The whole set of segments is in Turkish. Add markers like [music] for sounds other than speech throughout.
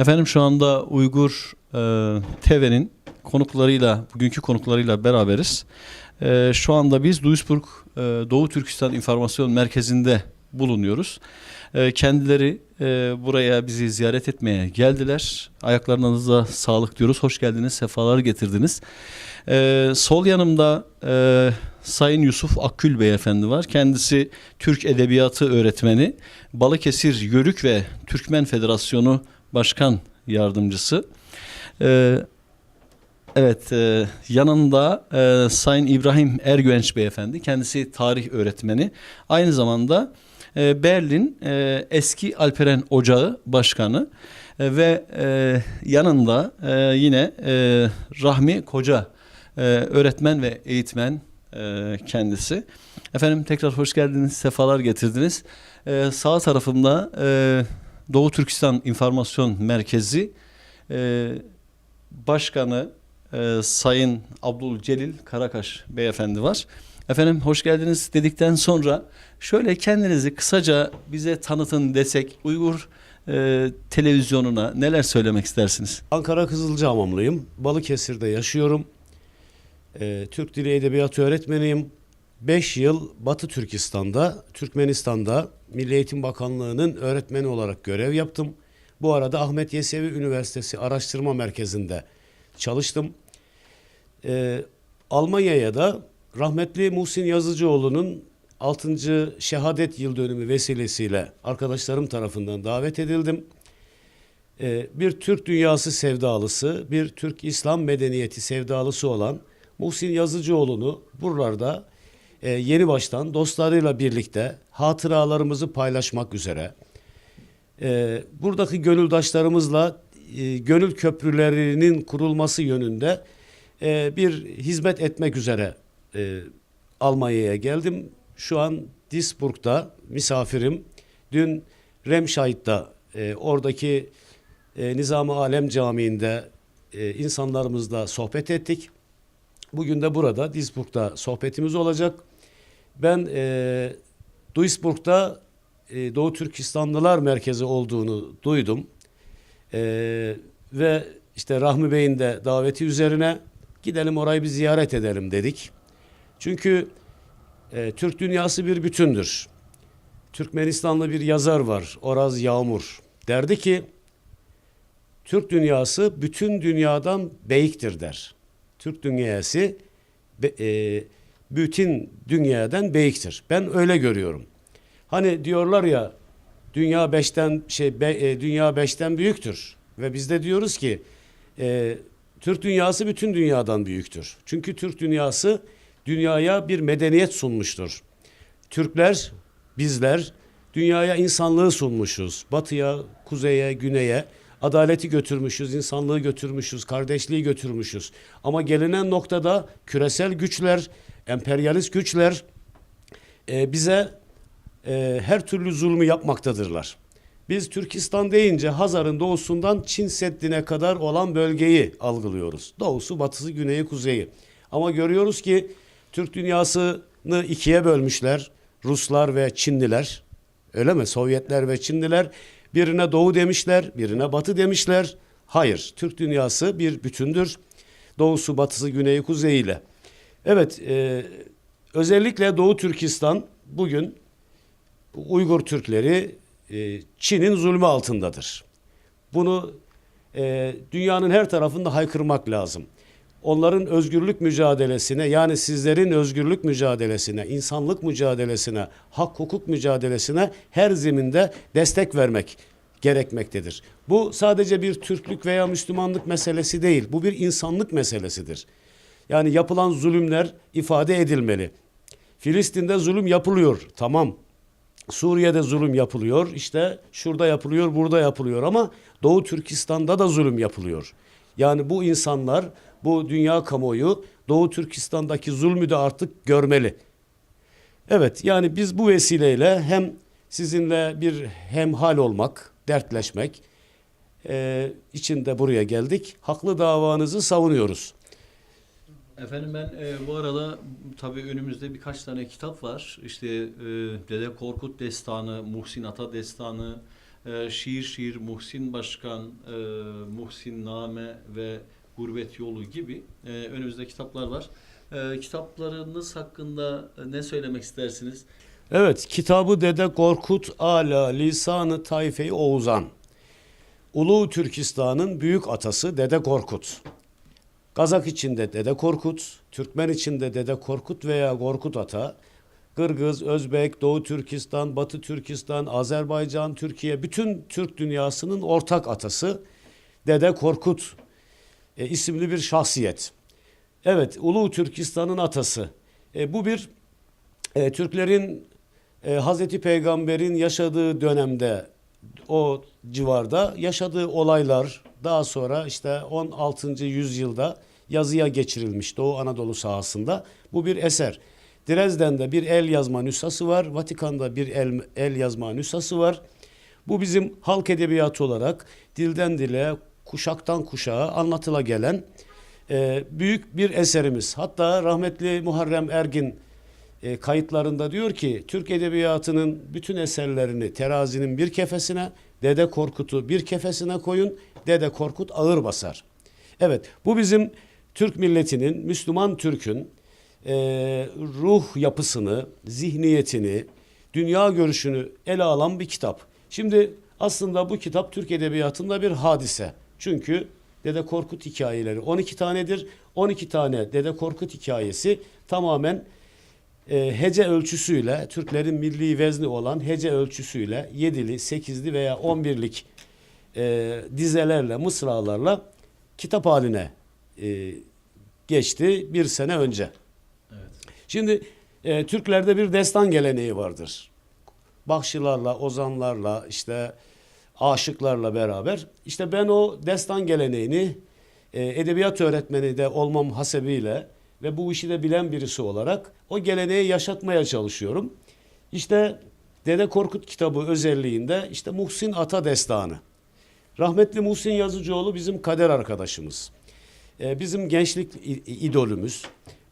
Efendim şu anda Uygur e, TV'nin konuklarıyla, bugünkü konuklarıyla beraberiz. E, şu anda biz Duisburg e, Doğu Türkistan İnformasyon Merkezi'nde bulunuyoruz. E, kendileri e, buraya bizi ziyaret etmeye geldiler. Ayaklarınıza sağlık diyoruz. Hoş geldiniz, sefalar getirdiniz. E, sol yanımda e, Sayın Yusuf Akgül Beyefendi var. Kendisi Türk Edebiyatı öğretmeni, Balıkesir Yörük ve Türkmen Federasyonu Başkan Yardımcısı. E, evet, e, yanında e, Sayın İbrahim Ergüvenç Beyefendi, kendisi tarih öğretmeni. Aynı zamanda e, Berlin e, eski Alperen Ocağı Başkanı e, ve e, yanında e, yine e, Rahmi Koca e, öğretmen ve eğitmen e, kendisi. Efendim tekrar hoş geldiniz, sefalar getirdiniz. E, sağ tarafımda e, Doğu Türkistan İnformasyon Merkezi Başkanı Sayın Abdülcelil Karakaş Beyefendi var. Efendim hoş geldiniz dedikten sonra şöyle kendinizi kısaca bize tanıtın desek Uygur e, televizyonuna neler söylemek istersiniz? Ankara Kızılcahamamlıyım. Balıkesir'de yaşıyorum. Ee, Türk Dili Edebiyatı öğretmeniyim. 5 yıl Batı Türkistan'da, Türkmenistan'da Milli Eğitim Bakanlığı'nın öğretmeni olarak görev yaptım. Bu arada Ahmet Yesevi Üniversitesi Araştırma Merkezi'nde çalıştım. Ee, Almanya'ya da rahmetli Muhsin Yazıcıoğlu'nun 6. şehadet yıl dönümü vesilesiyle arkadaşlarım tarafından davet edildim. Ee, bir Türk dünyası sevdalısı, bir Türk İslam medeniyeti sevdalısı olan Muhsin Yazıcıoğlu'nu buralarda e, yeni baştan dostlarıyla birlikte hatıralarımızı paylaşmak üzere e, buradaki gönüldaşlarımızla e, gönül köprülerinin kurulması yönünde e, bir hizmet etmek üzere e, Almanya'ya geldim. Şu an Duisburg'da misafirim. Dün Remscheid'da e, oradaki e, Nizam-ı Alem Camii'nde e, insanlarımızla sohbet ettik. Bugün de burada Duisburg'da sohbetimiz olacak. Ben e, Duisburg'da e, Doğu Türkistanlılar Merkezi olduğunu duydum. E, ve işte Rahmi Bey'in de daveti üzerine gidelim orayı bir ziyaret edelim dedik. Çünkü e, Türk dünyası bir bütündür. Türkmenistanlı bir yazar var Oraz Yağmur. Derdi ki Türk dünyası bütün dünyadan beyiktir der. Türk dünyası e, bütün dünyadan beyiktir. Ben öyle görüyorum. Hani diyorlar ya dünya beşten şey be- e, dünya beşten büyüktür ve biz de diyoruz ki e, Türk dünyası bütün dünyadan büyüktür. Çünkü Türk dünyası dünyaya bir medeniyet sunmuştur. Türkler, bizler dünyaya insanlığı sunmuşuz. Batıya, kuzeye, güneye adaleti götürmüşüz, insanlığı götürmüşüz, kardeşliği götürmüşüz. Ama gelinen noktada küresel güçler, emperyalist güçler e, bize e, her türlü zulmü yapmaktadırlar. Biz Türkistan deyince Hazar'ın doğusundan Çin Seddi'ne kadar olan bölgeyi algılıyoruz. Doğusu, batısı, güneyi, kuzeyi. Ama görüyoruz ki Türk dünyasını ikiye bölmüşler. Ruslar ve Çinliler. Öyle mi? Sovyetler ve Çinliler. Birine doğu demişler, birine batı demişler. Hayır, Türk dünyası bir bütündür. Doğusu, batısı, güneyi, kuzeyiyle. Evet, e, özellikle Doğu Türkistan bugün Uygur Türkleri e, Çin'in zulmü altındadır. Bunu e, dünyanın her tarafında haykırmak lazım. Onların özgürlük mücadelesine yani sizlerin özgürlük mücadelesine, insanlık mücadelesine, hak hukuk mücadelesine her zeminde destek vermek gerekmektedir. Bu sadece bir Türklük veya Müslümanlık meselesi değil. Bu bir insanlık meselesidir. Yani yapılan zulümler ifade edilmeli. Filistin'de zulüm yapılıyor. Tamam. Suriye'de zulüm yapılıyor. İşte şurada yapılıyor, burada yapılıyor ama Doğu Türkistan'da da zulüm yapılıyor. Yani bu insanlar, bu dünya kamuoyu Doğu Türkistan'daki zulmü de artık görmeli. Evet yani biz bu vesileyle hem sizinle bir hemhal olmak, dertleşmek e, için de buraya geldik. Haklı davanızı savunuyoruz. Efendim ben e, bu arada tabii önümüzde birkaç tane kitap var. İşte e, Dede Korkut Destanı, Muhsin Ata Destanı, e, Şiir Şiir, Muhsin Başkan, e, Muhsin Name ve Gurbet Yolu gibi e, önümüzde kitaplar var. E, kitaplarınız hakkında ne söylemek istersiniz? Evet, kitabı Dede Korkut Ala Lisanı Tayfe-i Oğuzan. Ulu Türkistan'ın büyük atası Dede Korkut. Kazak içinde Dede Korkut, Türkmen içinde Dede Korkut veya Korkut Ata, Kırgız, Özbek, Doğu Türkistan, Batı Türkistan, Azerbaycan, Türkiye, bütün Türk dünyasının ortak atası Dede Korkut e, isimli bir şahsiyet. Evet, Ulu Türkistan'ın atası. E, bu bir e, Türklerin e, Hazreti Peygamber'in yaşadığı dönemde o civarda yaşadığı olaylar daha sonra işte 16. yüzyılda yazıya geçirilmiş Doğu Anadolu sahasında. Bu bir eser. Dresden'de bir el yazma nüshası var. Vatikan'da bir el, el yazma nüshası var. Bu bizim halk edebiyatı olarak dilden dile, kuşaktan kuşağa anlatıla gelen e, büyük bir eserimiz. Hatta rahmetli Muharrem Ergin e, kayıtlarında diyor ki Türk edebiyatının bütün eserlerini terazinin bir kefesine, Dede Korkut'u bir kefesine koyun, Dede Korkut ağır basar. Evet bu bizim Türk milletinin, Müslüman Türk'ün e, ruh yapısını, zihniyetini, dünya görüşünü ele alan bir kitap. Şimdi aslında bu kitap Türk edebiyatında bir hadise. Çünkü Dede Korkut hikayeleri 12 tanedir. 12 tane Dede Korkut hikayesi tamamen e, hece ölçüsüyle Türklerin milli vezni olan hece ölçüsüyle 7'li, 8'li veya 11'lik e, dizelerle, mısralarla kitap haline e, geçti bir sene önce. Evet. Şimdi e, Türklerde bir destan geleneği vardır. Bakşılarla, ozanlarla, işte aşıklarla beraber. İşte ben o destan geleneğini e, edebiyat öğretmeni de olmam hasebiyle ve bu işi de bilen birisi olarak o geleneği yaşatmaya çalışıyorum. İşte Dede Korkut kitabı özelliğinde işte Muhsin Ata Destanı. Rahmetli Muhsin Yazıcıoğlu bizim kader arkadaşımız. Ee, bizim gençlik idolümüz.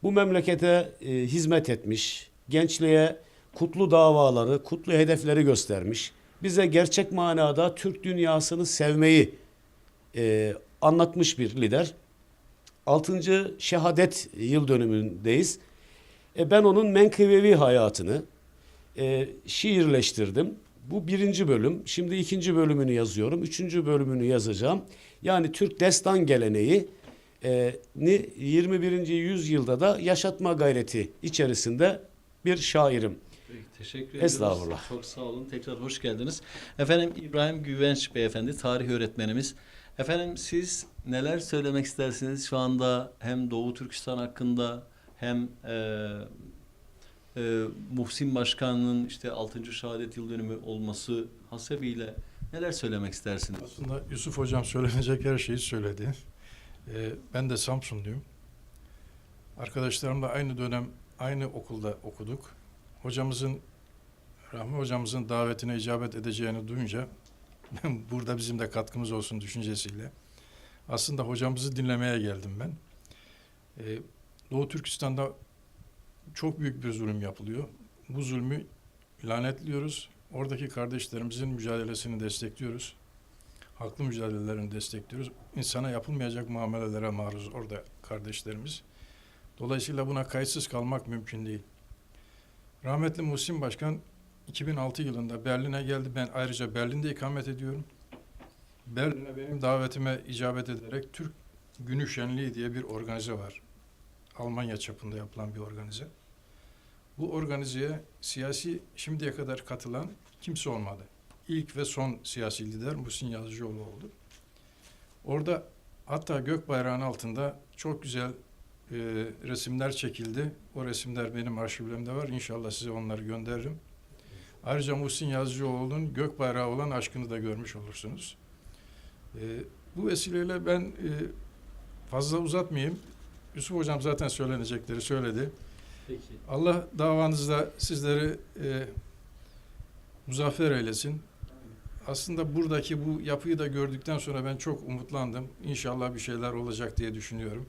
Bu memlekete e, hizmet etmiş, gençliğe kutlu davaları, kutlu hedefleri göstermiş. Bize gerçek manada Türk dünyasını sevmeyi e, anlatmış bir lider. 6. şehadet yıl dönümündeyiz. E, ben onun menkıbevi hayatını e, şiirleştirdim. Bu birinci bölüm. Şimdi ikinci bölümünü yazıyorum. Üçüncü bölümünü yazacağım. Yani Türk destan geleneği e, ni 21. yüzyılda da yaşatma gayreti içerisinde bir şairim. Peki, teşekkür ediyoruz. Estağfurullah. Çok sağ olun. Tekrar hoş geldiniz. Efendim İbrahim Güvenç Beyefendi, tarih öğretmenimiz. Efendim siz neler söylemek istersiniz şu anda hem Doğu Türkistan hakkında hem e, e, Muhsin Başkan'ın işte 6. şehadet yıl dönümü olması hasebiyle neler söylemek istersiniz? Aslında Yusuf Hocam söylenecek her şeyi söyledi. Ee, ben de Samsunluyum. Arkadaşlarımla aynı dönem aynı okulda okuduk. Hocamızın, Rahmi hocamızın davetine icabet edeceğini duyunca [laughs] burada bizim de katkımız olsun düşüncesiyle. Aslında hocamızı dinlemeye geldim ben. Ee, Doğu Türkistan'da çok büyük bir zulüm yapılıyor. Bu zulmü lanetliyoruz. Oradaki kardeşlerimizin mücadelesini destekliyoruz haklı mücadelelerini destekliyoruz. İnsana yapılmayacak muamelelere maruz orada kardeşlerimiz. Dolayısıyla buna kayıtsız kalmak mümkün değil. Rahmetli Muhsin Başkan 2006 yılında Berlin'e geldi. Ben ayrıca Berlin'de ikamet ediyorum. Berlin'e benim davetime icabet ederek Türk Günü Şenliği diye bir organize var. Almanya çapında yapılan bir organize. Bu organizeye siyasi şimdiye kadar katılan kimse olmadı ilk ve son siyasi lider Muhsin Yazıcıoğlu oldu. Orada hatta gök bayrağının altında çok güzel e, resimler çekildi. O resimler benim arşivlerimde var. İnşallah size onları gönderirim. Ayrıca Muhsin Yazıcıoğlu'nun gök bayrağı olan aşkını da görmüş olursunuz. E, bu vesileyle ben e, fazla uzatmayayım. Yusuf Hocam zaten söylenecekleri söyledi. Peki. Allah davanızda sizleri e, muzaffer eylesin. Aslında buradaki bu yapıyı da gördükten sonra ben çok umutlandım. İnşallah bir şeyler olacak diye düşünüyorum.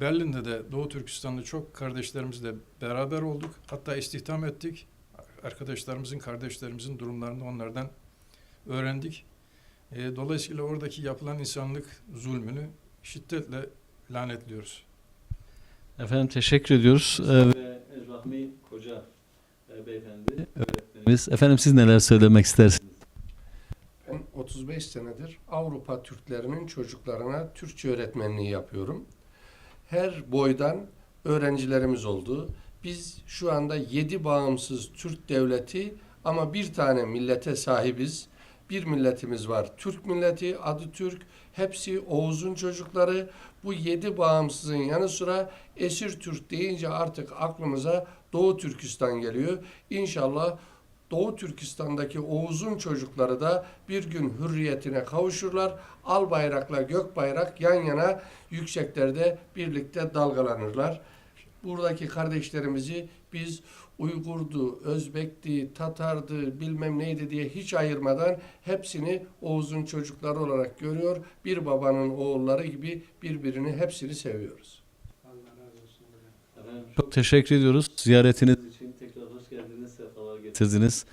Berlin'de de Doğu Türkistan'da çok kardeşlerimizle beraber olduk. Hatta istihdam ettik. Arkadaşlarımızın, kardeşlerimizin durumlarını onlardan öğrendik. E, dolayısıyla oradaki yapılan insanlık zulmünü şiddetle lanetliyoruz. Efendim teşekkür ediyoruz. Ee, ve Rahmi Koca e, beyefendi öğretmenimiz. Efendim siz neler söylemek istersiniz? Ben 35 senedir Avrupa Türklerinin çocuklarına Türkçe öğretmenliği yapıyorum. Her boydan öğrencilerimiz oldu. Biz şu anda 7 bağımsız Türk devleti ama bir tane millete sahibiz. Bir milletimiz var. Türk milleti, adı Türk. Hepsi Oğuz'un çocukları. Bu yedi bağımsızın yanı sıra esir Türk deyince artık aklımıza Doğu Türkistan geliyor. İnşallah Doğu Türkistan'daki Oğuz'un çocukları da bir gün hürriyetine kavuşurlar. Al bayrakla gök bayrak yan yana yükseklerde birlikte dalgalanırlar. Buradaki kardeşlerimizi biz Uygurdu, Özbekti, Tatardı, bilmem neydi diye hiç ayırmadan hepsini Oğuz'un çocukları olarak görüyor. Bir babanın oğulları gibi birbirini hepsini seviyoruz. Çok teşekkür ediyoruz ziyaretiniz için. Tekrar hoş geldiniz, sefalar getirdiniz.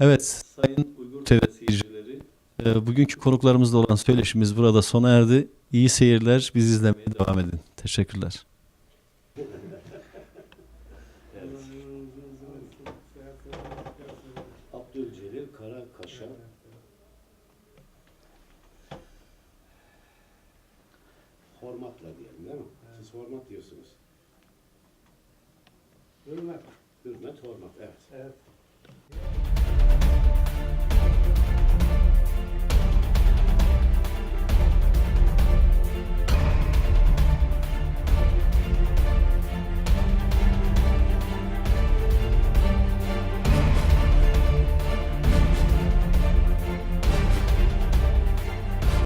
Evet, Sayın Uygur TV seyircileri, e, bugünkü konuklarımızla olan söyleşimiz burada sona erdi. İyi seyirler, bizi izlemeye devam edin. Teşekkürler. Hürmet. Hürmet, hormat, evet. Evet.